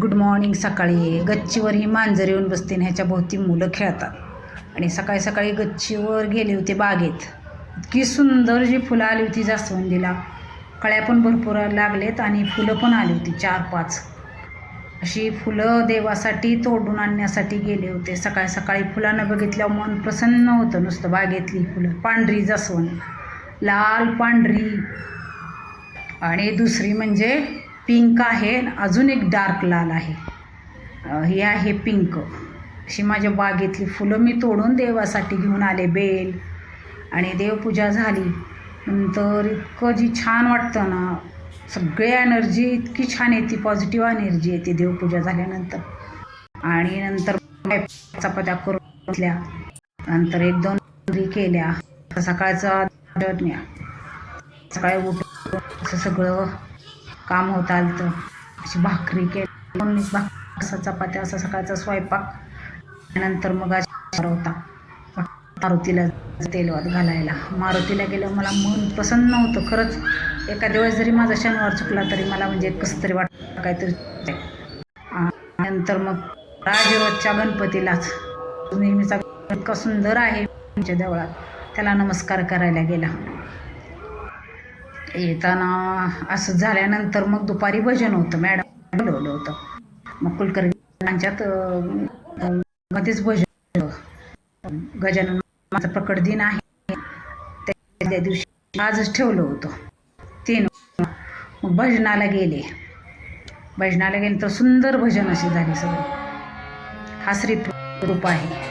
Good morning सकाळी. गच्चीवर ही मांजर येऊन बसते आणि ह्याच्या भोवती मुलं खेळतात. आणि सकाळी सकाळी गच्चीवर गेले होते बागेत. इतकी सुंदर जी फुलं आली होती जास्वंदीला. कळ्या पण भरपूर लागलेत आणि फुलं पण आली होती चार पाच. अशी फुलं देवासाठी तोडून आणण्यासाठी गेले होते. सकाळी सकाळी फुलांना बघितल्यावर मन प्रसन्न होतं नुसतं बागेतली फुलं. पांढरी जास्वंद. लाल पांढरी. आणि दुसरी म्हणजे पिंक आहे अजून एक डार्क लाल आहे. हे आहे पिंक. अशी माझ्या बागेतली फुलं मी तोडून देवासाठी घेऊन आले बेल. आणि देवपूजा झाली. नंतर इतकं जी छान वाटतं ना सगळी एनर्जी इतकी छान येते पॉझिटिव्ह एनर्जी येते देवपूजा झाल्यानंतर. आणि नंतर चपात्या करून घेतल्या. नंतर एक दोन केल्या. सकाळचा सकाळी उठून असं सगळं काम होत आलतं. अशी भाकरी केली. दोन भाक असा चपात्या असा सकाळचा स्वयंपाक. नंतर मग होता. मारुतीला तेलवात घालायला. मारुतीला गेलं मला मन प्रसन्न होतं. खरंच एखाद्या वेळेस जरी माझा शनिवार चुकला तरी मला म्हणजे कसं तरी वाटतं काहीतरी नंतर मग राजरोजच्या गणपतीलाच. नेहमीचा इतका सुंदर आहे आमच्या देवळात. त्याला नमस्कार करायला गेला. येताना असं झाल्यानंतर मग दुपारी भजन होतं मॅडम बोलवलं होतं. मग कुलकर्णींच्यात मध्येच भजन होतं. गजानन माझा प्रकट दिन आहे. त्या दिवशी आजच ठेवलं होतं. तीन मग भजनाला गेले. भजनाला गेले तर सुंदर भजन असे झाले सगळे. हा श्री रूप आहे.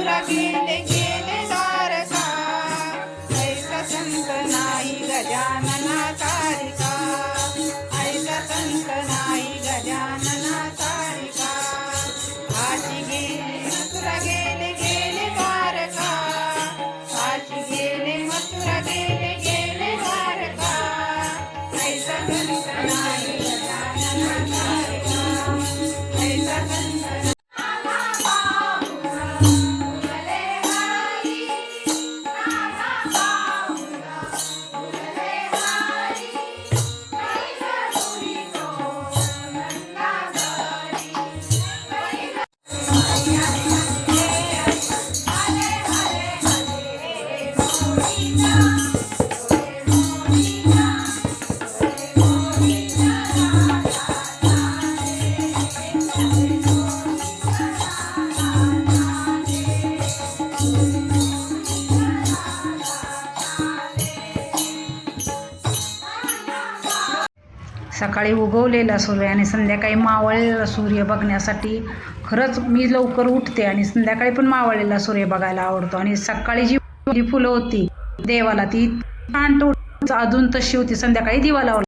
बाजूला गेले गेले दारसा ऐसा संत नाही गजानना तारिका ऐसा संत नाही गजानना तारिका आजी गेले मथुरा गेले सकाळी उगवलेला सूर्य आणि संध्याकाळी मावळलेला सूर्य बघण्यासाठी खरंच मी लवकर उठते आणि संध्याकाळी पण मावळलेला सूर्य बघायला आवडतो. आणि सकाळी जी फुलं होती देवाला ती छान अजून तशी होती. संध्याकाळी दिवा लावला.